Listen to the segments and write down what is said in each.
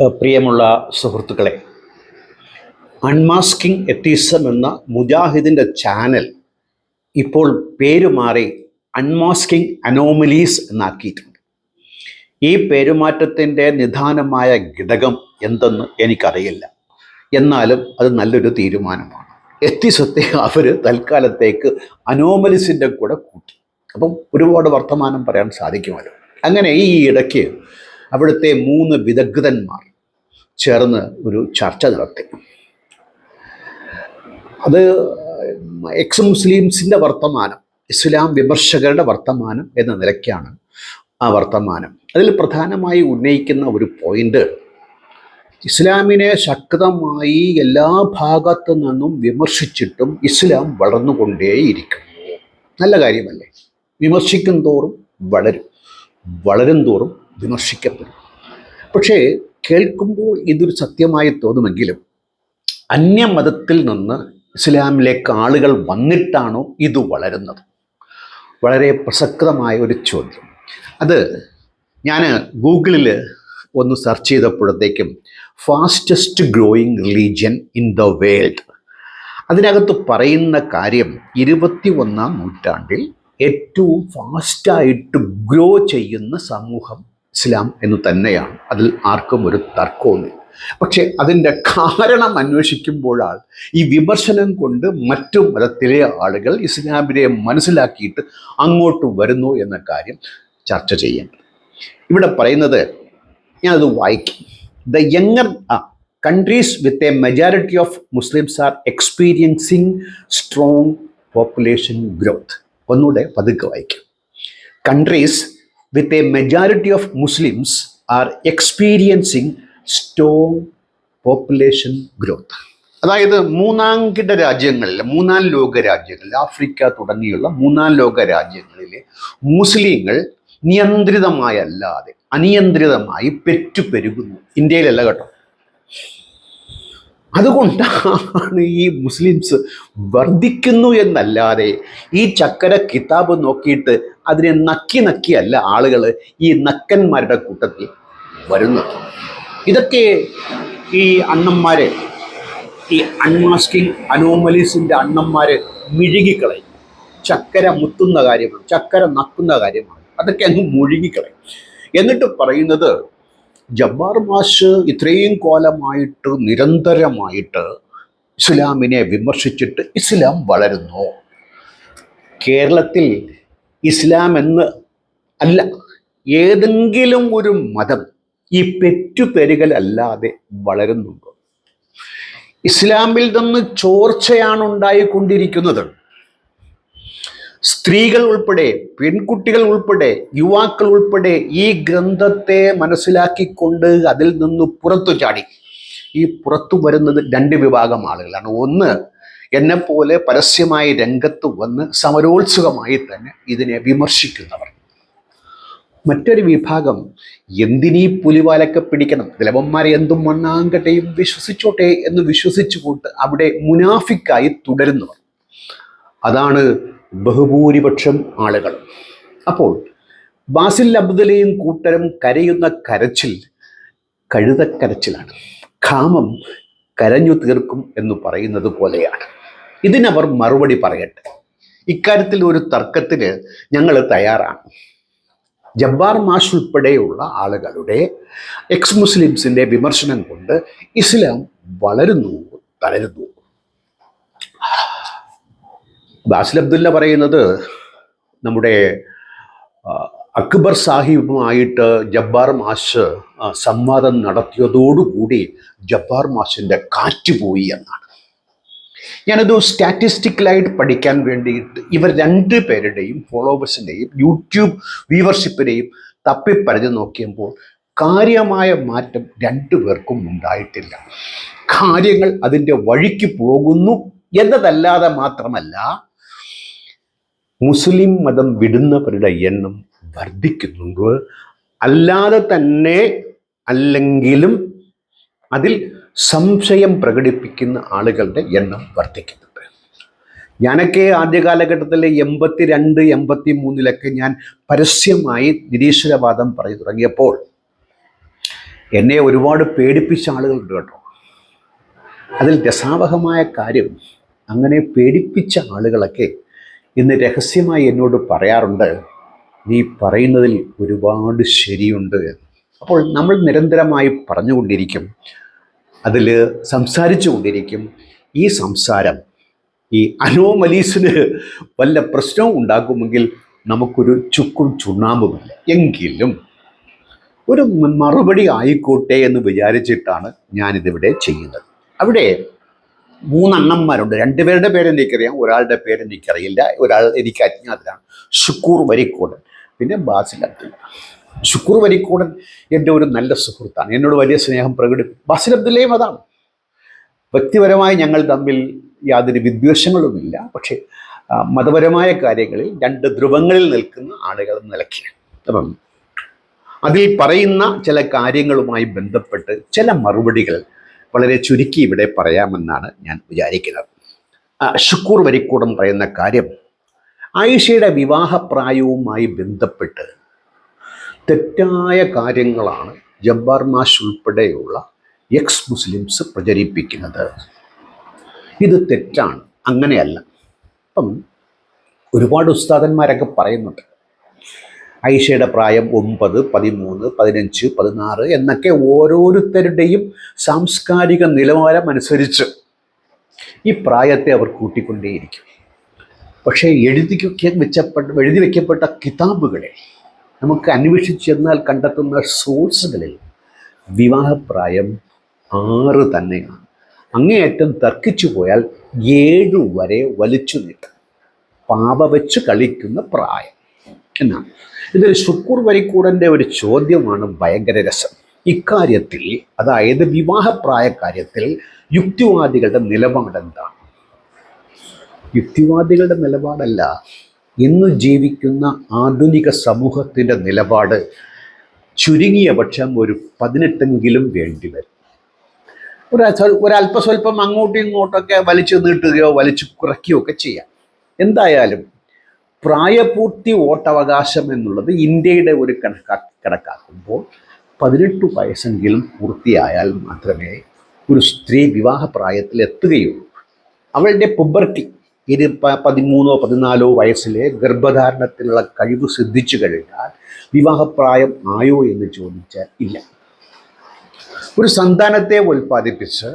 പ്രിയമുള്ള സുഹൃത്തുക്കളെ unmasking atheism എന്ന മുജാഹിദിന്റെ ചാനൽ ഇപ്പോൾ പേരുമാറി അൺമാസ്കിംഗ് അനോമലീസ് എന്നാക്കിയിട്ടുണ്ട്. ഈ പേരുമാറ്റത്തിന്റെ നിധാനമായ ഘടകം എന്തെന്ന് എനിക്കറിയില്ല. എന്നാലും അത് നല്ലൊരു തീരുമാനമാണ്. എത്തിസത്തെ അവർ തൽക്കാലത്തേക്ക് അനോമലിസിന്റെ കൂടെ കൂട്ടി. അപ്പം ഒരുപാട് വർത്തമാനം പറയാൻ സാധിക്കുമല്ലോ. അങ്ങനെ ഈ ഇടയ്ക്ക് അവിടുത്തെ മൂന്ന് വിദഗ്ധന്മാർ ചേർന്ന് ഒരു ചർച്ച നടത്തി. അത് എക്സ് മുസ്ലിംസിന്റെ വർത്തമാനം ഇസ്ലാം വിമർശകരുടെ വർത്തമാനം എന്ന നിലയ്ക്കാണ് ആ വർത്തമാനം. അതിൽ പ്രധാനമായി ഉന്നയിക്കുന്ന ഒരു പോയിന്റ് ഇസ്ലാമിനെ ശക്തമായി എല്ലാ ഭാഗത്തു നിന്നും വിമർശിച്ചിട്ടും ഇസ്ലാം വളർന്നുകൊണ്ടേയിരിക്കും നല്ല കാര്യമല്ലേ? വിമർശിക്കും തോറും വളരും. വളരും തോറും വിമർശിക്കപ്പെടും. പക്ഷേ കേൾക്കുമ്പോൾ ഇതൊരു സത്യമായി തോന്നുമെങ്കിലും അന്യമതത്തിൽ നിന്ന് ഇസ്ലാമിലേക്ക് ആളുകൾ വന്നിട്ടാണോ ഇത് വളരുന്നത്? വളരെ പ്രസക്തമായ ഒരു ചോദ്യം. അത് ഞാൻ ഗൂഗിളിൽ ഒന്ന് search ചെയ്തപ്പോഴത്തേക്കും fastest growing religion in the world അതിനകത്ത് പറയുന്ന കാര്യം ഇരുപത്തി ഒന്നാം നൂറ്റാണ്ടിൽ ഏറ്റവും ഫാസ്റ്റായിട്ട് ഗ്രോ ചെയ്യുന്ന സമൂഹം ഇസ്ലാം എന്ന് തന്നെയാണ്. അതിൽ ആർക്കും ഒരു തർക്കവുമില്ല. പക്ഷെ അതിന്റെ കാരണം അന്വേഷിക്കുമ്പോഴാണ് ഈ വിമർശനം കൊണ്ട് മറ്റു മതത്തിലെ ആളുകൾ ഇസ്ലാമിനെ മനസ്സിലാക്കിയിട്ട് അങ്ങോട്ട് വരുന്നു എന്ന കാര്യം ചർച്ച ചെയ്യേണ്ടത്. ഇവിടെ പറയുന്നത് ഞാനത് വായിക്കും. The younger countries with a majority of Muslims are experiencing strong population growth ഒന്നുകൂടെ പതുക്കെ വായിക്കും. Countries with a majority of Muslims are experiencing strong population growth അതായത് മൂന്നാംകിട രാജ്യങ്ങളിൽ മൂന്നാം ലോക രാജ്യങ്ങളിൽ ആഫ്രിക്ക തുടങ്ങിയുള്ള മൂന്നാം ലോക രാജ്യങ്ങളിലെ മുസ്ലിങ്ങൾ നിയന്ത്രിതമായല്ലാതെ അനിയന്ത്രിതമായി പെറ്റു പെരുകുന്നു ഇന്ത്യയിലല്ല കേട്ടോ. അതുകൊണ്ടാണ് ഈ മുസ്ലിംസ് വർദ്ധിക്കുന്നു എന്നല്ലാതെ ഈ ചക്കര കിതാബ് നോക്കിയിട്ട് അതിനെ നക്കി നക്കിയല്ല ആളുകൾ ഈ നക്കന്മാരുടെ കൂട്ടത്തിൽ വരുന്നത്. ഇതൊക്കെ ഈ അണ്ണന്മാരെ ഈ അൺമാസ്കിംഗ് അനോമലീസിന്റെ അണ്ണന്മാരെ മിഴുകിക്കളയും. ചക്കര മുത്തുന്ന കാര്യമാണ് ചക്കര നക്കുന്ന കാര്യമാണ്. അതൊക്കെ അങ്ങ് മുഴുകിക്കളയും. എന്നിട്ട് പറയുന്നത് ജബ്ബാർ മാഷ് ഇത്രയും കോലമായിട്ട് നിരന്തരമായിട്ട് ഇസ്ലാമിനെ വിമർശിച്ചിട്ട് ഇസ്ലാം വളരുന്നു. കേരളത്തിൽ ഇസ്ലാം എന്ന് അല്ല ഏതെങ്കിലും ഒരു മതം ഈ പെറ്റുപെരുകലല്ലാതെ വളരുന്നുണ്ടോ? ഇസ്ലാമിൽ നിന്ന് ചോർച്ചയാണ് ഉണ്ടായിക്കൊണ്ടിരിക്കുന്നത്. സ്ത്രീകൾ ഉൾപ്പെടെ പെൺകുട്ടികൾ ഉൾപ്പെടെ യുവാക്കൾ ഉൾപ്പെടെ ഈ ഗ്രന്ഥത്തെ മനസ്സിലാക്കിക്കൊണ്ട് അതിൽ നിന്ന് പുറത്തു ചാടി. ഈ പുറത്തു വരുന്നത് രണ്ട് വിഭാഗം ആളുകളാണ്. ഒന്ന് എന്നെപ്പോലെ പരസ്യമായി രംഗത്ത് വന്ന് സമരോത്സുകമായി തന്നെ ഇതിനെ വിമർശിക്കുന്നവർ. മറ്റൊരു വിഭാഗം എന്തിനീ പുലിവാലൊക്കെ പിടിക്കണം? ദിലവന്മാരെ എന്തും മണ്ണാങ്കട്ടെയും വിശ്വസിച്ചോട്ടെ എന്ന് വിശ്വസിച്ചുകൊണ്ട് അവിടെ മുനാഫിക്കായി തുടരുന്നവർ. അതാണ് ബഹുഭൂരിപക്ഷം ആളുകൾ. അപ്പോൾ ബാസിൽ അബ്ദുലയും കൂട്ടരും കരയുന്ന കരച്ചിൽ കഴുതക്കരച്ചിലാണ്. കാമം കരഞ്ഞു തീർക്കും എന്ന് പറയുന്നത് പോലെയാണ്. ഇതിനവർ മറുപടി പറയട്ടെ. ഇക്കാര്യത്തിൽ ഒരു തർക്കത്തിന് ഞങ്ങൾ തയ്യാറാണ്. ജബ്ബാർ മാഷ് ഉൾപ്പെടെയുള്ള ആളുകളുടെ എക്സ് മുസ്ലിംസിന്റെ വിമർശനം കൊണ്ട് ഇസ്ലാം വളരുന്നു തളരുന്നു. ബാസിൽ അബ്ദുല്ല പറയുന്നത് നമ്മുടെ അക്ബർ സാഹിബുമായിട്ട് ജബ്ബാർ മാഷ് സംവാദം നടത്തിയതോടുകൂടി ജബ്ബാർ മാഷിന്റെ കാറ്റ് പോയി എന്നാണ്. ഞാനത് സ്റ്റാറ്റിസ്റ്റിക്കലായിട്ട് പഠിക്കാൻ വേണ്ടിയിട്ട് ഇവർ രണ്ട് പേരുടെയും ഫോളോവേഴ്സിന്റെയും യൂട്യൂബ് വ്യൂവർഷിപ്പിനെയും തപ്പിപ്പരഞ്ഞു നോക്കിയപ്പോൾ കാര്യമായ മാറ്റം രണ്ടു പേർക്കും ഉണ്ടായിട്ടില്ല. കാര്യങ്ങൾ അതിന്റെ വഴിക്ക് പോകുന്നു എന്നതല്ലാതെ മാത്രമല്ല മുസ്ലിം മതം വിടുന്നവരുടെ എണ്ണം വർദ്ധിക്കുന്നുണ്ട്. അല്ലാതെ തന്നെ അല്ലെങ്കിലും അതിൽ സംശയം പ്രകടിപ്പിക്കുന്ന ആളുകളുടെ എണ്ണം വർദ്ധിക്കുന്നുണ്ട്. ഞാനൊക്കെ ആദ്യ കാലഘട്ടത്തിൽ എൺപത്തി രണ്ട് എൺപത്തി മൂന്നിലൊക്കെ ഞാൻ പരസ്യമായി നിരീശ്വരവാദം പറഞ്ഞു തുടങ്ങിയപ്പോൾ എന്നെ ഒരുപാട് പേടിപ്പിച്ച ആളുകളുണ്ട് കേട്ടോ. അതിൽ രസാവഹമായ കാര്യം അങ്ങനെ പേടിപ്പിച്ച ആളുകളൊക്കെ ഇന്ന് രഹസ്യമായി എന്നോട് പറയാറുണ്ട് നീ പറയുന്നതിൽ ഒരുപാട് ശരിയുണ്ട് എന്ന്. അപ്പോൾ നമ്മൾ നിരന്തരമായി പറഞ്ഞുകൊണ്ടിരിക്കും അതിൽ സംസാരിച്ചു കൊണ്ടിരിക്കും ഈ സംസാരം ഈ അനോമലീസിന് വല്ല പ്രശ്നവും ഉണ്ടാക്കുമെങ്കിൽ നമുക്കൊരു ചുക്കും ചുണ്ണാമ്പുമില്ല. എങ്കിലും ഒരു മറുപടി ആയിക്കോട്ടെ എന്ന് വിചാരിച്ചിട്ടാണ് ഞാനിതിവിടെ ചെയ്യുന്നത്. അവിടെ മൂന്നെണ്ണന്മാരുണ്ട്. രണ്ടുപേരുടെ പേര് എനിക്കറിയാം ഒരാളുടെ പേര് എനിക്കറിയില്ല ഒരാൾ എനിക്ക് അജ്ഞാതനാണ്. ഷുക്കൂർ വരിക്കോടൻ. പിന്നെ ബാസിൽ അബ്ദുള്ള ഷുക്കൂർ വരിക്കോടൻ എന്റെ ഒരു നല്ല സുഹൃത്താണ്. എന്നോട് വലിയ സ്നേഹം പ്രകടിപ്പിക്കും. ബാസിൽ അബ്ദുള്ളയും അതാണ്. വ്യക്തിപരമായി ഞങ്ങൾ തമ്മിൽ യാതൊരു വിദ്വേഷങ്ങളുമില്ല. പക്ഷേ മതപരമായ കാര്യങ്ങളിൽ രണ്ട് ധ്രുവങ്ങളിൽ നിൽക്കുന്ന ആളുകൾ നിലയ്ക്ക്. അപ്പം അതിൽ പറയുന്ന ചില കാര്യങ്ങളുമായി ബന്ധപ്പെട്ട് ചില മറുപടികൾ വളരെ ചുരുക്കി ഇവിടെ പറയാമെന്നാണ് ഞാൻ വിചാരിക്കുന്നത്. ഷുക്കൂർ വരിക്കൂടം പറയുന്ന കാര്യം ആയിഷയുടെ വിവാഹപ്രായവുമായി ബന്ധപ്പെട്ട് തെറ്റായ കാര്യങ്ങളാണ് ജബ്ബാർ മാഷ് ഉൾപ്പെടെയുള്ള എക്സ് മുസ്ലിംസ് പ്രചരിപ്പിക്കുന്നത്. ഇത് തെറ്റാണ് അങ്ങനെയല്ല. അപ്പം ഒരുപാട് ഉസ്താദന്മാരൊക്കെ പറയുന്നുണ്ട് ഐഷയുടെ പ്രായം ഒമ്പത് പതിമൂന്ന് പതിനഞ്ച് പതിനാറ് എന്നൊക്കെ ഓരോരുത്തരുടെയും സാംസ്കാരിക നിലവാരം അനുസരിച്ച് ഈ പ്രായത്തെ അവർ കൂട്ടിക്കൊണ്ടേയിരിക്കും. പക്ഷേ എഴുതി വെച്ചപ്പെട്ട എഴുതി വയ്ക്കപ്പെട്ട കിതാബുകളെ നമുക്ക് അന്വേഷിച്ച് ചെന്നാൽ കണ്ടെത്തുന്ന സോഴ്സുകളിൽ വിവാഹപ്രായം ആറ് തന്നെയാണ്. അങ്ങേയറ്റം തർക്കിച്ചു പോയാൽ ഏഴു വരെ വലിച്ചു നീട്ടും. പാപ വെച്ച് കളിക്കുന്ന പ്രായം എന്നാണ്. ഇതിൽ ശുക്കൂർ വരിക്കൂടന്റെ ഒരു ചോദ്യമാണ് ഭയങ്കര രസം. ഇക്കാര്യത്തിൽ അതായത് വിവാഹപ്രായ കാര്യത്തിൽ യുക്തിവാദികളുടെ നിലപാട് എന്താണ്? യുക്തിവാദികളുടെ നിലപാടല്ല ഇന്ന് ജീവിക്കുന്ന ആധുനിക സമൂഹത്തിന്റെ നിലപാട്. ചുരുങ്ങിയ പക്ഷം ഒരു പതിനെട്ടെങ്കിലും വേണ്ടി വരും. ഒരു ഒരല്പസ്വല്പം അങ്ങോട്ടും ഇങ്ങോട്ടൊക്കെ വലിച്ചു നീട്ടുകയോ വലിച്ചു കുറയ്ക്കുകയോ ഒക്കെ ചെയ്യാം. എന്തായാലും പ്രായപൂർത്തി വോട്ടവകാശം എന്നുള്ളത് ഇന്ത്യയുടെ ഒരു കണക്കാ കണക്കാക്കുമ്പോൾ പതിനെട്ട് വയസ്സെങ്കിലും പൂർത്തിയായാൽ മാത്രമേ ഒരു സ്ത്രീ വിവാഹപ്രായത്തിൽ എത്തുകയുള്ളൂ. അവളുടെ പുബർട്ടി ഇരു പതിമൂന്നോ പതിനാലോ വയസ്സിലെ ഗർഭധാരണത്തിനുള്ള കഴിവ് സിദ്ധിച്ചു കഴിഞ്ഞാൽ വിവാഹപ്രായം ആയോ എന്ന് ചോദിച്ചാൽ ഇല്ല. ഒരു സന്താനത്തെ ഉൽപ്പാദിപ്പിച്ച്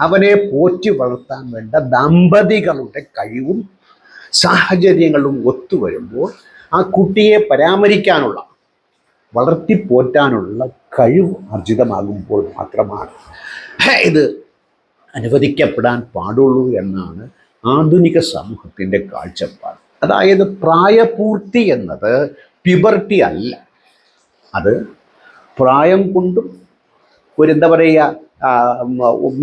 അവനെ പോറ്റി വളർത്താൻ വേണ്ട ദമ്പതികളുടെ കഴിവും സാഹചര്യങ്ങളും ഒത്തുവരുമ്പോൾ ആ കുട്ടിയെ പരാമരിക്കാനുള്ള വളർത്തിപ്പോറ്റാനുള്ള കഴിവ് ആർജിതമാകുമ്പോൾ മാത്രമാണ്. ഇത് അനുവദിക്കപ്പെടാൻ പാടുള്ളൂ എന്നാണ് ആധുനിക സമൂഹത്തിന്റെ കാഴ്ചപ്പാട്. അതായത് പ്രായപൂർത്തി എന്നത് പ്യുബർട്ടി അല്ല. അത് പ്രായം കൊണ്ടും ഒരു എന്താ പറയുക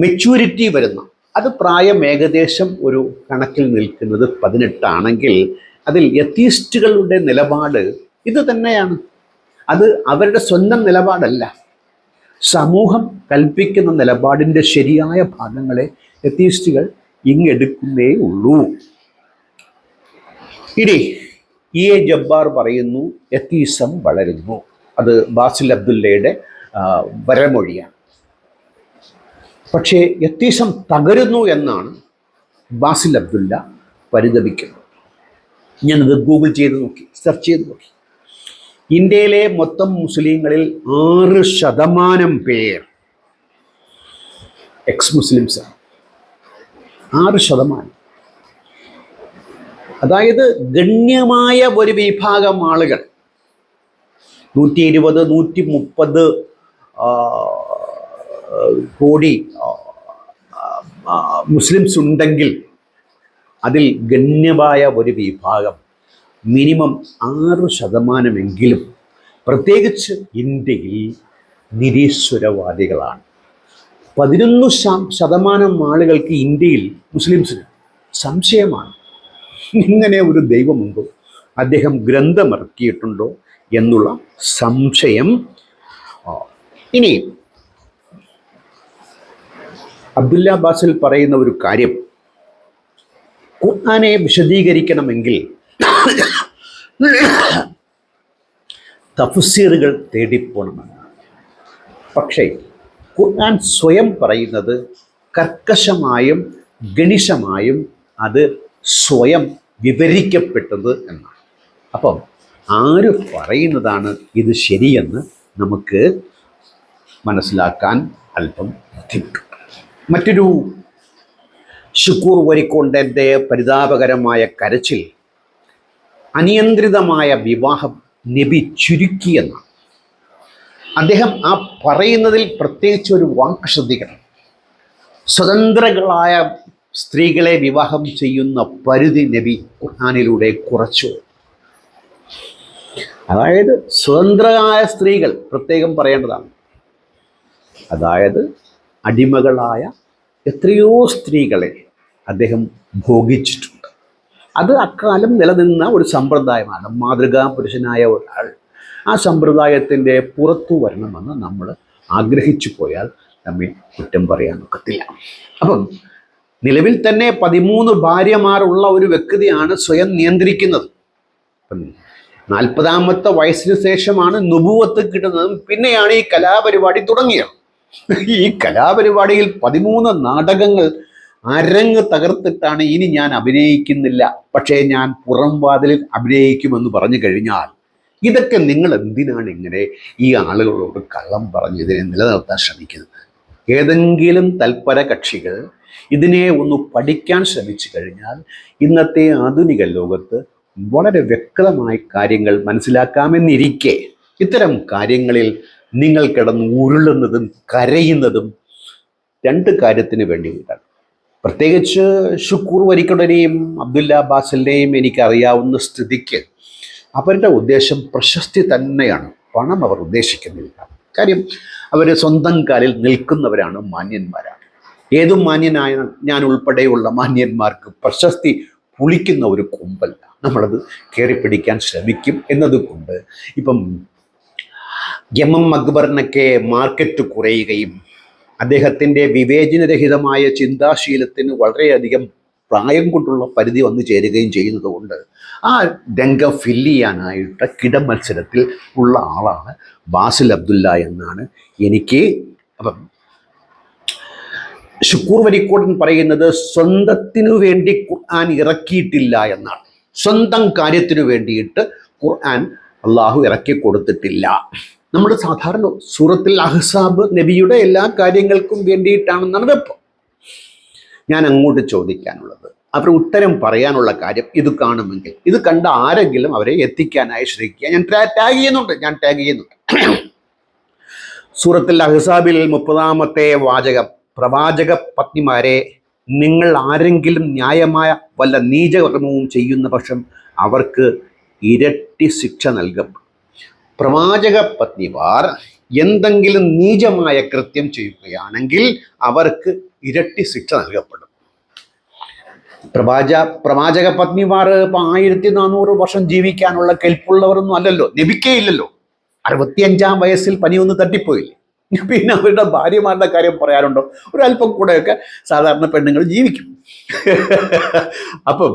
മെച്യൂരിറ്റി വരുന്ന അത് പ്രായം ഏകദേശം ഒരു കണക്കിൽ നിൽക്കുന്നത് പതിനെട്ടാണെങ്കിൽ അതിൽ യത്തീസ്റ്റുകളുടെ നിലപാട് ഇത് തന്നെയാണ്. അത് അവരുടെ സ്വന്തം നിലപാടല്ല. സമൂഹം കൽപ്പിക്കുന്ന നിലപാടിന്റെ ശരിയായ ഭാഗങ്ങളെ യത്തീസ്റ്റുകൾ ഇങ്ങെടുക്കുന്നേ ഉള്ളൂ. ഇനി ഇ എ ജബ്ബാർ പറയുന്നു യത്തീസം വളരുന്നു. അത് ബാസിൽ അബ്ദുല്ലയുടെ വരമൊഴിയാണ്. പക്ഷേ യത്തീസം തകരുന്നു എന്നാണ് ബാസിൽ അബ്ദുല്ല പരിതപിക്കുന്നത്. ഞാനത് ഗൂഗിൾ ചെയ്ത് നോക്കി സെർച്ച് ചെയ്ത് നോക്കി. ഇന്ത്യയിലെ മൊത്തം മുസ്ലിങ്ങളിൽ ആറ് ശതമാനം പേർ എക്സ് മുസ്ലിംസാണ് ആറ് ശതമാനം. അതായത് ഗണ്യമായ ഒരു വിഭാഗം ആളുകൾ. നൂറ്റി ഇരുപത് നൂറ്റി മുപ്പത് കോടി മുസ്ലിംസ് ഉണ്ടെങ്കിൽ അതിൽ ഗണ്യമായ ഒരു വിഭാഗം മിനിമം ആറ് ശതമാനമെങ്കിലും പ്രത്യേകിച്ച് ഇന്ത്യയിൽ നിരീശ്വരവാദികളാണ്. പതിനൊന്ന് ശതമാനം ആളുകൾക്ക് ഇന്ത്യയിൽ മുസ്ലിംസിന് സംശയമാണ്. ഇങ്ങനെ ഒരു ദൈവമുണ്ടോ? അദ്ദേഹം ഗ്രന്ഥമിറക്കിയിട്ടുണ്ടോ എന്നുള്ള സംശയം ഇനി അബ്ദുല്ല ബാസിൽ പറയുന്ന ഒരു കാര്യം. ഖുർആാനെ വിശദീകരിക്കണമെങ്കിൽ തഫ്സീറുകൾ തേടിപ്പോണമെന്നാണ്. പക്ഷേ ഖുർആൻ സ്വയം പറയുന്നത് കർക്കശമായും ഗണിഷമായും അത് സ്വയം വിവരിക്കപ്പെട്ടത് എന്നാണ്. അപ്പം ആര് പറയുന്നതാണ് ഇത് ശരിയെന്ന് നമുക്ക് മനസ്സിലാക്കാൻ അല്പം ബുദ്ധിമുട്ടുണ്ട് മറ്റൊരു ഷുക്കൂർ വരിക്കൊണ്ടന്റെ പരിതാപകരമായ കരച്ചിൽ അനിയന്ത്രിതമായ വിവാഹം നബി ചുരുക്കിയെന്നാണ് അദ്ദേഹം ആ പറയുന്നതിൽ പ്രത്യേകിച്ച് ഒരു വാക്ക് ശ്രദ്ധിക്കണം. സ്വതന്ത്രകളായ സ്ത്രീകളെ വിവാഹം ചെയ്യുന്ന പരിധി നബി ഖുർഹാനിലൂടെ കുറച്ചു. അതായത് സ്വതന്ത്രരായ സ്ത്രീകൾ പ്രത്യേകം പറയേണ്ടതാണ്. അതായത് അടിമകളായ എത്രയോ സ്ത്രീകളെ അദ്ദേഹം ഭോഗിച്ചിട്ടുണ്ട്. അത് അക്കാലം നിലനിന്ന ഒരു സമ്പ്രദായമാണ്. മാതൃകാ പുരുഷനായ ഒരാൾ ആ സമ്പ്രദായത്തിന്റെ പുറത്തു വരണമെന്ന് നമ്മൾ ആഗ്രഹിച്ചു പോയാൽ നമ്മെ കുറ്റം പറയാൻ ഒക്കത്തില്ല. അപ്പം നിലവിൽ തന്നെ പതിമൂന്ന് ഭാര്യമാരുള്ള ഒരു വ്യക്തിയാണ് സ്വയം നിയന്ത്രിക്കുന്നത്. നാൽപ്പതാമത്തെ വയസ്സിന് ശേഷമാണ് നുപുവത്ത് കിട്ടുന്നതും പിന്നെയാണ് ഈ കലാപരിപാടി തുടങ്ങിയത്. ഈ കലാപരിപാടിയിൽ പതിമൂന്ന് നാടകങ്ങൾ അരങ്ങ് തകർത്തിട്ടാണ് ഇനി ഞാൻ അഭിനയിക്കുന്നില്ല. പക്ഷേ ഞാൻ പുറം വാതിലിൽ അഭിനയിക്കുമെന്ന് പറഞ്ഞു കഴിഞ്ഞാൽ ഇതൊക്കെ നിങ്ങൾ എന്തിനാണ് ഇങ്ങനെ ഈ ആളുകളോട് കള്ളം പറഞ്ഞ് ഇതിനെ നിലനിർത്താൻ ശ്രമിക്കുന്നത്? ഏതെങ്കിലും തൽപര കക്ഷികൾ ഇതിനെ ഒന്ന് പഠിക്കാൻ ശ്രമിച്ചു കഴിഞ്ഞാൽ ഇന്നത്തെ ആധുനിക ലോകത്ത് വളരെ വ്യക്തമായി കാര്യങ്ങൾ മനസ്സിലാക്കാമെന്നിരിക്കെ ഇത്തരം കാര്യങ്ങളിൽ നിങ്ങൾ കിടന്ന് ഉരുളുന്നതും കരയുന്നതും രണ്ട് കാര്യത്തിന് വേണ്ടിയിട്ടാണ്. പ്രത്യേകിച്ച് ഷുക്കൂർ വരിക്കടനെയും അബ്ദുല്ല അബ്ബാസിന്റെയും എനിക്കറിയാവുന്ന സ്ഥിതിക്ക് അവരുടെ ഉദ്ദേശം പ്രശസ്തി തന്നെയാണ്. പണം അവർ ഉദ്ദേശിക്കുന്നില്ല. കാര്യം അവർ സ്വന്തം കാലിൽ നിൽക്കുന്നവരാണ് മാന്യന്മാരാണ്. ഏതും മാന്യനായ ഞാൻ ഉൾപ്പെടെയുള്ള മാന്യന്മാർക്ക് പ്രശസ്തി പുളിക്കുന്ന ഒരു കൊമ്പല്ല. നമ്മളത് കയറി പിടിക്കാൻ ശ്രമിക്കും എന്നതുകൊണ്ട് ഇപ്പം എം അക്ബറിനൊക്കെ മാർക്കറ്റ് കുറയുകയും അദ്ദേഹത്തിന്റെ വിവേചനരഹിതമായ ചിന്താശീലത്തിന് വളരെയധികം പ്രായം കൊണ്ടുള്ള പരിധി വന്നു ചേരുകയും ചെയ്യുന്നതുകൊണ്ട് ആ രംഗം ഫില്ല് ചെയ്യാനായിട്ട് കിട മത്സരത്തിൽ ഉള്ള ആളാണ് ബാസിൽ അബ്ദുല്ല എന്നാണ് എനിക്ക് അപ്പം ഷുക്കൂർ വരിക്കോടൻ പറയുന്നത് സ്വന്തത്തിനു വേണ്ടി ഖുർആൻ ഇറക്കിയിട്ടില്ല എന്നാണ്. സ്വന്തം കാര്യത്തിനു വേണ്ടിയിട്ട് ഖുർആൻ അള്ളാഹു ഇറക്കി കൊടുത്തിട്ടില്ല. നമ്മൾ സാധാരണ സൂറത്തിൽ അഹ്സാബ് നബിയുടെ എല്ലാ കാര്യങ്ങൾക്കും വേണ്ടിയിട്ടാണെന്നാണ് വെപ്പം. ഞാൻ അങ്ങോട്ട് ചോദിക്കാനുള്ളത്. അവർ ഉത്തരം പറയാനുള്ള കാര്യം ഇത് കാണുമെങ്കിൽ ഇത് കണ്ട ആരെങ്കിലും അവരെ എത്തിക്കാനായി ശ്രമിക്കുക. ഞാൻ ടാഗ് ചെയ്യുന്നുണ്ട്. ഞാൻ ടാഗ് ചെയ്യുന്നുണ്ട്. സൂറത്തിൽ അഹ്സാബിൽ മുപ്പതാമത്തെ വാചകം. പ്രവാചക പത്നിമാരെ നിങ്ങൾ ആരെങ്കിലും ന്യായമായ വല്ല നീചകർമ്മവും ചെയ്യുന്ന പക്ഷം അവർക്ക് ഇരട്ടി ശിക്ഷ നൽകപ്പെടും പ്രവാചക പത്നിമാർ എന്തെങ്കിലും നീചമായ കൃത്യം ചെയ്യുകയാണെങ്കിൽ അവർക്ക് ഇരട്ടി ശിക്ഷ നൽകപ്പെടും. പ്രവാച പ്രവാചക പത്നിമാർ ഇപ്പം ആയിരത്തി നാനൂറ് വർഷം ജീവിക്കാനുള്ള കെൽപ്പുള്ളവരൊന്നും അല്ലല്ലോ. നബിക്കേ ഇല്ലല്ലോ അറുപത്തിയഞ്ചാം വയസ്സിൽ പനി ഒന്ന് തട്ടിപ്പോയില്ലേ? പിന്നെ അവരുടെ ഭാര്യമാരുടെ കാര്യം പറയാനുണ്ടോ ഒരല്പം കൂടെയൊക്കെ സാധാരണ പെണ്ണുങ്ങൾ ജീവിക്കും. അപ്പം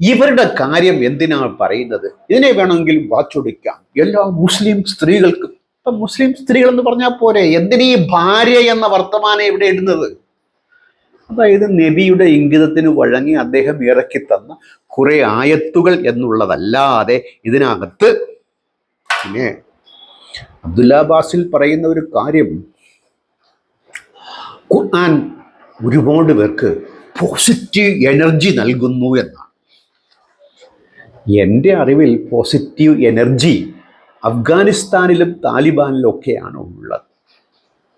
ഇവരുടെ കാര്യം എന്തിനാണ് പറയുന്നത്? ഇതിനെ വേണമെങ്കിൽ വാച്ചൊടിക്കാം. എല്ലാ മുസ്ലിം സ്ത്രീകൾക്കും. ഇപ്പം മുസ്ലിം സ്ത്രീകൾ എന്ന് പറഞ്ഞാൽ പോരെ എന്തിനീ ഭാര്യ എന്ന വർത്തമാനം ഇവിടെ ഇടുന്നത്? അതായത് നബിയുടെ ഇംഗിതത്തിന് വഴങ്ങി അദ്ദേഹം ഇറക്കി തന്ന കുറെ ആയത്തുകൾ എന്നുള്ളതല്ലാതെ ഇതിനകത്ത് പിന്നെ അബ്ദുല്ലാബാസിൽ പറയുന്ന ഒരു കാര്യം ഖുർആൻ ഒരുപാട് പേർക്ക് പോസിറ്റീവ് എനർജി നൽകുന്നു എന്നാണ്. എന്റെ അറിവിൽ പോസിറ്റീവ് എനർജി അഫ്ഗാനിസ്ഥാനിലും താലിബാനിലും ഒക്കെയാണ് ഉള്ളത്.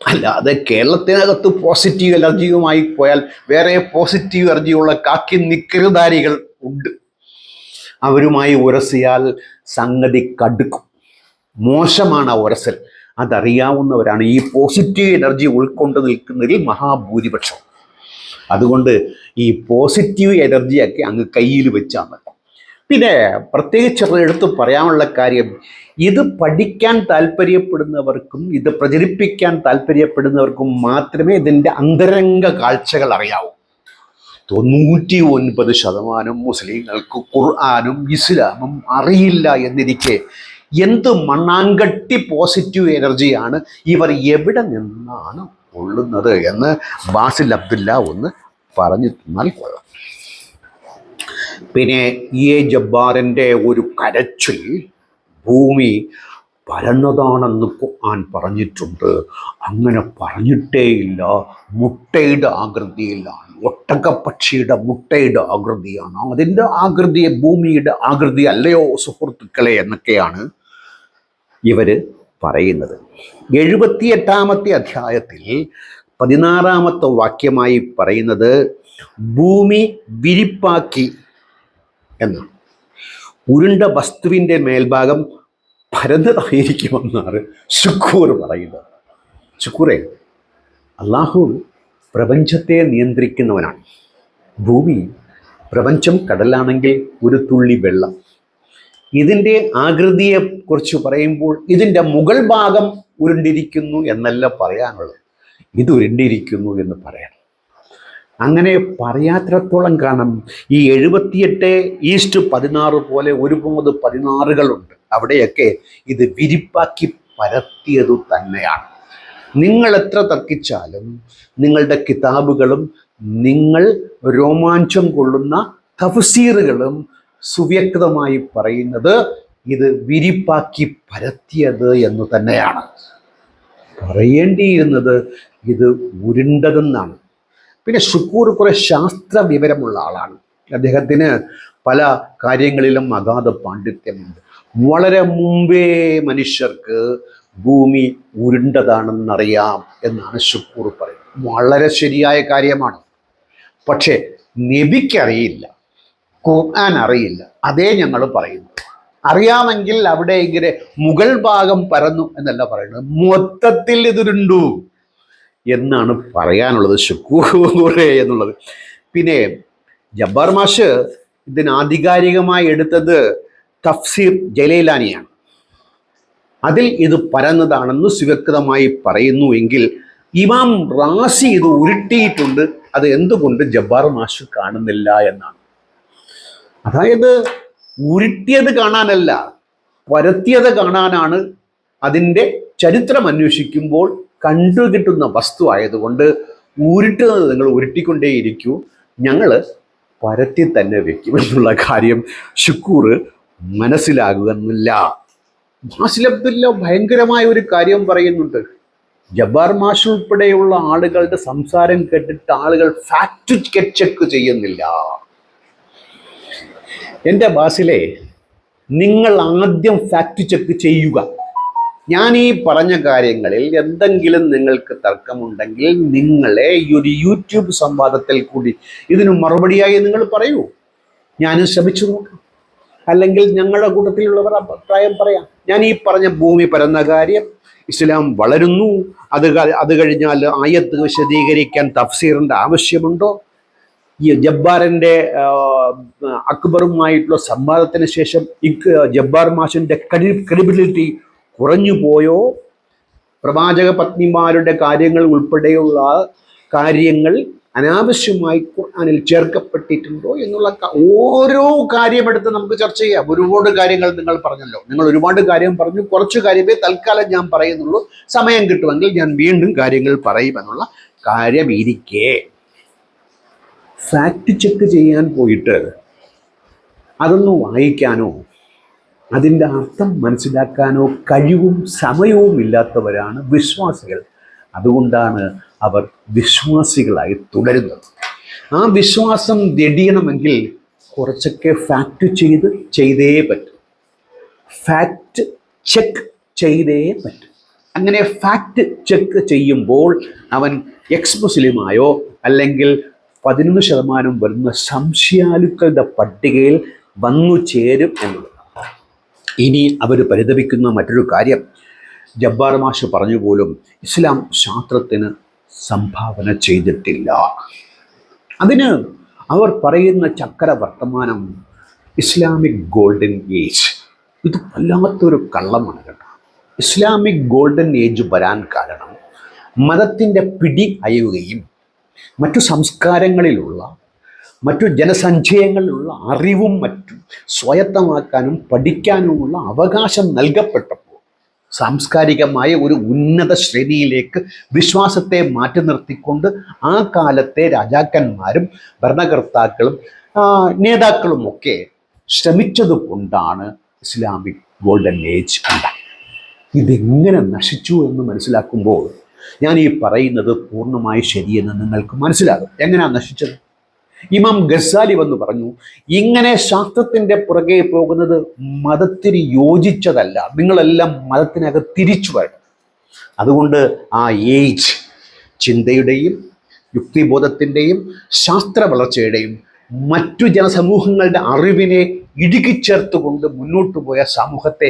അല്ലാതെ കേരളത്തിനകത്ത് പോസിറ്റീവ് എനർജിയുമായി പോയാൽ വേറെ പോസിറ്റീവ് എനർജിയുള്ള കാക്കി നിക്കരുതാരികൾ ഉണ്ട്. അവരുമായി ഉരസിയാൽ സംഗതി കടുക്കും. മോശമാണ് ആ ഉരസൽ. അതറിയാവുന്നവരാണ് ഈ പോസിറ്റീവ് എനർജി ഉൾക്കൊണ്ട് നിൽക്കുന്നതിൽ മഹാഭൂരിപക്ഷം. അതുകൊണ്ട് ഈ പോസിറ്റീവ് എനർജിയൊക്കെ അങ്ങ് കയ്യിൽ വെച്ചാൽ മതി. പിന്നെ പ്രത്യേകിച്ച് എടുത്തു പറയാനുള്ള കാര്യം ഇത് പഠിക്കാൻ താല്പര്യപ്പെടുന്നവർക്കും ഇത് പ്രചരിപ്പിക്കാൻ താല്പര്യപ്പെടുന്നവർക്കും മാത്രമേ ഇതിന്റെ അന്തരംഗ കാഴ്ചകൾ അറിയാവൂ. തൊണ്ണൂറ്റി ഒൻപത് ശതമാനം മുസ്ലിങ്ങൾക്ക് ഖുർആാനും ഇസ്ലാമും അറിയില്ല എന്നിരിക്കെ എന്ത് മണ്ണാങ്കട്ടി പോസിറ്റീവ് എനർജിയാണ് ഇവർ എവിടെ നിന്നാണ് കൊള്ളുന്നത് എന്ന് ബാസിൽ അബ്ദുല്ല ഒന്ന് പറഞ്ഞു തന്നാൽ കൊള്ളാം. പിന്നെ എ ജബ്ബാറിന്റെ ഒരു കരച്ചിൽ ഭൂമി പരന്നതാണെന്ന് ഖുർആൻ പറഞ്ഞിട്ടുണ്ട്. അങ്ങനെ പറഞ്ഞിട്ടേയില്ല. മുട്ടയുടെ ആകൃതിയിലാണ്. ഒട്ടകപ്പക്ഷിയുടെ മുട്ടയുടെ ആകൃതിയാണ്. അതിന്റെ ആകൃതി ഭൂമിയുടെ ആകൃതി അല്ലയോ സുഹൃത്തുക്കളെ എന്നൊക്കെയാണ് ഇവർ പറയുന്നത്. എഴുപത്തിയെട്ടാമത്തെ അധ്യായത്തിൽ പതിനാറാമത്തെ വാക്യമായി പറയുന്നത് ഭൂമി വിരിപ്പാക്കി എന്നാണ്. ഉരുണ്ട വസ്തുവിന്റെ മേൽഭാഗം പരന്നതായിരിക്കുമെന്നാണ് ശുക്കൂർ പറയുന്നത്. ശുക്കൂറെ അള്ളാഹു പ്രപഞ്ചത്തെ നിയന്ത്രിക്കുന്നവനാണ്. ഭൂമി പ്രപഞ്ചം കടലാണെങ്കിൽ ഒരു തുള്ളി വെള്ളം. ഇതിന്റെ ആകൃതിയെക്കുറിച്ച് പറയുമ്പോൾ ഇതിന്റെ മുകൾ ഭാഗം ഉരുണ്ടിരിക്കുന്നു എന്നല്ല പറയാനുള്ളത്. ഇത് ഉരുണ്ടിരിക്കുന്നു എന്ന് പറയണം അങ്ങനെ പറയാത്രത്തോളം കാണാം. ഈ എഴുപത്തിയെട്ട് ഈസ്റ്റ് പതിനാറ് പോലെ ഒരുപാട് പതിനാറുകളുണ്ട്. അവിടെയൊക്കെ ഇത് വിരിപ്പാക്കി പരത്തിയതു തന്നെയാണ്. നിങ്ങൾ എത്ര തർക്കിച്ചാലും നിങ്ങളുടെ കിതാബുകളും നിങ്ങൾ രോമാഞ്ചം കൊള്ളുന്ന തഫ്സീറുകളും സുവ്യക്തമായി പറയുന്നത് ഇത് വിരിപ്പാക്കി പരത്തിയത് എന്ന് തന്നെയാണ്. പറയേണ്ടിയിരുന്നത് ഇത് ഉരുണ്ടതെന്നാണ്. പിന്നെ ഷുക്കൂർ കുറെ ശാസ്ത്ര വിവരമുള്ള ആളാണ്. അദ്ദേഹത്തിന് പല കാര്യങ്ങളിലും അഗാധ പാണ്ഡിത്യമുണ്ട്. വളരെ മുമ്പേ മനുഷ്യർക്ക് ഭൂമി ഉരുണ്ടതാണെന്നറിയാം എന്നാണ് ഷുക്കൂർ പറയുന്നത്. വളരെ ശരിയായ കാര്യമാണ്. പക്ഷേ നബിക്കറിയില്ല ഖുർആൻ അറിയില്ല. അതേ ഞങ്ങൾ പറയുന്നു. അറിയാമെങ്കിൽ അവിടെ ഇങ്ങനെ മുകൾ ഭാഗം പരന്നു എന്നല്ല പറയുന്നത്. മൊത്തത്തിൽ ഇതുരുണ്ടു. എന്നാണ് പറയാനുള്ളത്. ശുക്കൂറെ എന്നുള്ളത്. പിന്നെ ജബ്ബാർ മാഷ് ഇതിന് ആധികാരികമായി എടുത്തത് തഫ്സീർ ജലീലാനിയാണ്. അതിൽ ഇത് പരന്നതാണെന്ന് സുവ്യക്തമായി പറയുന്നു എങ്കിൽ ഇമാം റാസി ഇത് ഉരുട്ടിയിട്ടുണ്ട്. അത് എന്തുകൊണ്ട് ജബ്ബാർ മാഷ് കാണുന്നില്ല എന്നാണ്. അതായത് ഉരുട്ടിയത് കാണാനല്ല പരത്തിയത് കാണാനാണ് അതിന്റെ ചരിത്രം അന്വേഷിക്കുമ്പോൾ കണ്ടു കിട്ടുന്ന വസ്തു ആയതുകൊണ്ട് ഉരുട്ടുന്നത് നിങ്ങൾ ഉരുട്ടിക്കൊണ്ടേയിരിക്കൂ. ഞങ്ങൾ പരത്തി തന്നെ വെക്കും എന്നുള്ള കാര്യം ഷുക്കൂർ മനസ്സിലാകുന്നില്ല. മാസിൽ അബ്ദുല്ല ഭയങ്കരമായ ഒരു കാര്യം പറയുന്നുണ്ട്. ജബ്ബാർ മാഷ് ഉൾപ്പെടെയുള്ള ആളുകളുടെ സംസാരം കേട്ടിട്ട് ആളുകൾ ഫാക്ട് ചെക്ക് ചെയ്യുന്നില്ല. എന്റെ ബാസിലെ നിങ്ങൾ ആദ്യം ഫാക്ട് ചെക്ക് ചെയ്യുക. ഞാൻ ഈ പറഞ്ഞ കാര്യങ്ങളിൽ എന്തെങ്കിലും നിങ്ങൾക്ക് തർക്കമുണ്ടെങ്കിൽ നിങ്ങളെ ഈ ഒരു യൂട്യൂബ് സംവാദത്തിൽ കൂടി ഇതിന് മറുപടിയായി നിങ്ങൾ പറയൂ. ഞാൻ ശ്രമിച്ചു നോക്കാം. അല്ലെങ്കിൽ ഞങ്ങളുടെ കൂട്ടത്തിലുള്ളവർ അഭിപ്രായം പറയാം. ഞാൻ ഈ പറഞ്ഞ ഭൂമി പരന്ന കാര്യം ഇസ്ലാം വളരുന്നു. അത് അത് കഴിഞ്ഞാൽ ആയത്ത് വിശദീകരിക്കാൻ തഫ്സീറിന്റെ ആവശ്യമുണ്ടോ? ഈ ജബ്ബാറിന്റെ അക്ബറുമായിട്ടുള്ള സംവാദത്തിന് ശേഷം ജബ്ബാർ മാഷിന്റെ ക്രെഡിബിലിറ്റി കുറഞ്ഞു പോയോ പ്രവാചക പത്നിമാരുടെ കാര്യങ്ങൾ ഉൾപ്പെടെയുള്ള കാര്യങ്ങൾ അനാവശ്യമായി ഖുർആനിൽ ചേർക്കപ്പെട്ടിട്ടുണ്ടോ എന്നുള്ള ഓരോ കാര്യമെടുത്ത് നമുക്ക് ചർച്ച ചെയ്യാം. ഒരുപാട് കാര്യങ്ങൾ നിങ്ങൾ പറഞ്ഞല്ലോ. നിങ്ങൾ ഒരുപാട് കാര്യം പറഞ്ഞു. കുറച്ച് കാര്യമേ തൽക്കാലം ഞാൻ പറയുന്നുള്ളൂ. സമയം കിട്ടുമെങ്കിൽ ഞാൻ വീണ്ടും കാര്യങ്ങൾ പറയും എന്നുള്ള കാര്യം ഇരിക്കേ ഫാക്ട് ചെക്ക് ചെയ്യാൻ പോയിട്ട് അതൊന്ന് വായിക്കാനോ? അതിന്റെ അർത്ഥം മനസ്സിലാക്കാനോ കഴിവും സമയവും ഇല്ലാത്തവരാണ് വിശ്വാസികൾ. അതുകൊണ്ടാണ് അവർ വിശ്വാസികളായി തുടരുന്നത്. ആ വിശ്വാസം ദടിയണമെങ്കിൽ കുറച്ചൊക്കെ ഫാക്റ്റ് ചെയ്ത് ചെയ്തേ പറ്റും. ഫാക്റ്റ് ചെക്ക് ചെയ്തേ പറ്റും. അങ്ങനെ ഫാക്റ്റ് ചെക്ക് ചെയ്യുമ്പോൾ അവൻ എക്സ് മുസ്ലിമായോ അല്ലെങ്കിൽ പതിനൊന്ന് ശതമാനം വരുന്ന സംശയാലുക്കളുടെ പട്ടികയിൽ വന്നു ചേരും എന്നുള്ളത് ഇനി അവർ പരിതപിക്കുന്ന മറ്റൊരു കാര്യം. ജബ്ബാർ മാഷ് പറഞ്ഞു പോലും ഇസ്ലാം ശാസ്ത്രത്തിന് സംഭാവന ചെയ്തിട്ടില്ല. അതിന് അവർ പറയുന്ന ചക്ര വർത്തമാനം ഇസ്ലാമിക് ഗോൾഡൻ ഏജ്. ഇത് വല്ലാത്തൊരു കള്ളമാണ് കേട്ടോ. ഇസ്ലാമിക് ഗോൾഡൻ ഏജ് വരാൻ കാരണം മതത്തിന്റെ പിടി അയവുകയും മറ്റു സംസ്കാരങ്ങളിലുള്ള മറ്റു ജനസഞ്ചയങ്ങളിലുള്ള അറിവും മറ്റും സ്വായത്തമാക്കാനും പഠിക്കാനുമുള്ള അവകാശം നൽകപ്പെട്ടപ്പോൾ സാംസ്കാരികമായ ഒരു ഉന്നത ശ്രേണിയിലേക്ക് വിശ്വാസത്തെ മാറ്റി നിർത്തിക്കൊണ്ട് ആ കാലത്തെ രാജാക്കന്മാരും ഭരണകർത്താക്കളും നേതാക്കളും ഒക്കെ ശ്രമിച്ചത് കൊണ്ടാണ് ഇസ്ലാമിക് ഗോൾഡൻ ഏജ് ഉണ്ടായത്. ഇതെങ്ങനെ നശിച്ചു എന്ന് മനസ്സിലാക്കുമ്പോൾ ഞാൻ ഈ പറയുന്നത് പൂർണമായി ശരിയെന്ന് നിങ്ങൾക്ക് മനസ്സിലാകും. എങ്ങനെയാണ് നശിച്ചത്? ഇമാം ഗസാലി വന്ന് പറഞ്ഞു ഇങ്ങനെ ശാസ്ത്രത്തിന്റെ പുറകെ പോകുന്നത് മതത്തിന് യോജിച്ചതല്ല. നിങ്ങളെല്ലാം മതത്തിനകത്ത് തിരിച്ചു വരണം. അതുകൊണ്ട് ആ ഏജ് ചിന്തയുടെയും യുക്തിബോധത്തിന്റെയും ശാസ്ത്ര വളർച്ചയുടെയും മറ്റു ജനസമൂഹങ്ങളുടെ അറിവിനെ ഇടുക്കിച്ചേർത്തുകൊണ്ട് മുന്നോട്ട് പോയ സമൂഹത്തെ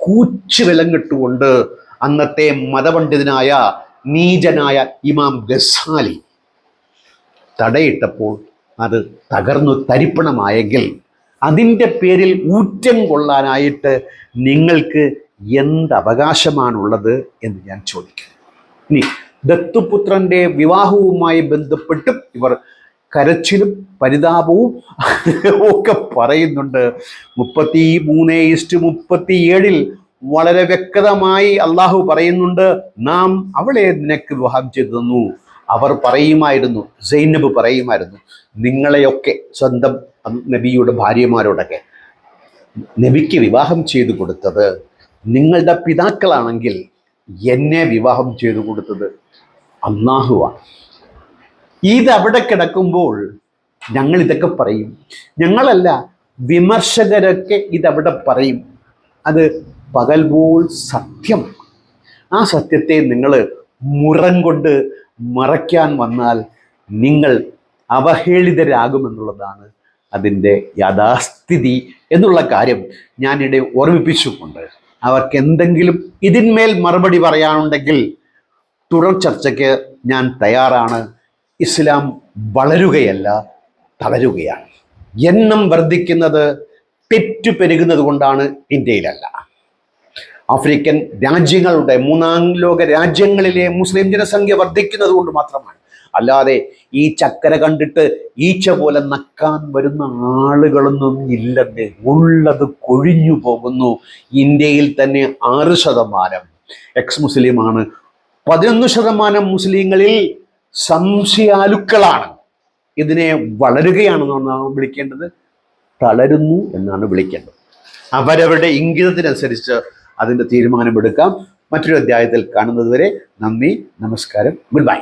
കൂച്ചു വിലങ്ങിട്ടുകൊണ്ട് അന്നത്തെ മതപണ്ഡിതനായ നീചനായ ഇമാം ഗസാലി തടയിട്ടപ്പോൾ അത് തകർന്നു തരിപ്പണമായെങ്കിൽ അതിന്റെ പേരിൽ ഊറ്റം കൊള്ളാനായിട്ട് നിങ്ങൾക്ക് എന്ത് അവകാശമാണുള്ളത് എന്ന് ഞാൻ ചോദിക്കുന്നു. ഇനി ദത്തുപുത്രന്റെ വിവാഹവുമായി ബന്ധപ്പെട്ടും ഇവർ കരച്ചിലും പരിതാപവും ഒക്കെ പറയുന്നുണ്ട്. മുപ്പത്തി മൂന്ന് ഇസ്റ്റ് മുപ്പത്തി ഏഴിൽ വളരെ വ്യക്തമായി അള്ളാഹു പറയുന്നുണ്ട് നാം അവളെ നിനക്ക് വിവാഹം ചെയ്തു തന്നു. അവർ പറയുമായിരുന്നു സൈനബ് പറയുമായിരുന്നു നിങ്ങളെയൊക്കെ സ്വന്തം നബിയുടെ ഭാര്യമാരോടൊക്കെ നബിക്ക് വിവാഹം ചെയ്തു കൊടുത്തത് നിങ്ങളുടെ പിതാക്കളാണെങ്കിൽ എന്നെ വിവാഹം ചെയ്തു കൊടുത്തത് അന്നാഹുവാണ് ഇതവിടെ കിടക്കുമ്പോൾ ഞങ്ങൾ ഇതൊക്കെ പറയും. ഞങ്ങളല്ല വിമർശകരൊക്കെ ഇതവിടെ പറയും. അത് പകൽ പോൽ സത്യം. ആ സത്യത്തെ നിങ്ങൾ മുറം കൊണ്ട് മറയ്ക്കാൻ വന്നാൽ നിങ്ങൾ അവഹേളിതരാകുമെന്നുള്ളതാണ് അതിന്റെ യാഥാസ്ഥിതി എന്നുള്ള കാര്യം ഞാനിടെ ഓർമ്മിപ്പിച്ചുകൊണ്ട് അവർക്ക് എന്തെങ്കിലും ഇതിന്മേൽ മറുപടി പറയാനുണ്ടെങ്കിൽ തുടർ ചർച്ചയ്ക്ക് ഞാൻ തയ്യാറാണ്. ഇസ്ലാം വളരുകയല്ല തളരുകയാണ്. എണ്ണം വർദ്ധിക്കുന്നത് പെറ്റുപെരുകുന്നത് കൊണ്ടാണ് ഇന്ത്യയിലല്ല. ആഫ്രിക്കൻ രാജ്യങ്ങളുടെ മൂന്നാം ലോക രാജ്യങ്ങളിലെ മുസ്ലിം ജനസംഖ്യ വർദ്ധിക്കുന്നത് കൊണ്ട് മാത്രമാണ്. അല്ലാതെ ഈ ചക്കര കണ്ടിട്ട് ഈച്ച പോലെ നക്കാൻ വരുന്ന ആളുകളൊന്നും ഇല്ലെന്ന് ഉള്ളത് കൊഴിഞ്ഞു പോകുന്നു. ഇന്ത്യയിൽ തന്നെ ആറ് ശതമാനം. എക്സ് മുസ്ലിമാണ് പതിനൊന്ന് ശതമാനം മുസ്ലിങ്ങളിൽ സംശയാലുക്കളാണ്. ഇതിനെ വളരുകയാണെന്നാണ് വിളിക്കേണ്ടത്. തളരുന്നു എന്നാണ് വിളിക്കേണ്ടത്. അവരവരുടെ ഇംഗിതത്തിനനുസരിച്ച് അതിന്റെ തീരുമാനമെടുക്കാം മറ്റൊരു അധ്യായത്തിൽ കാണുന്നതുവരെ നന്ദി നമസ്കാരം ഗുഡ് ബൈ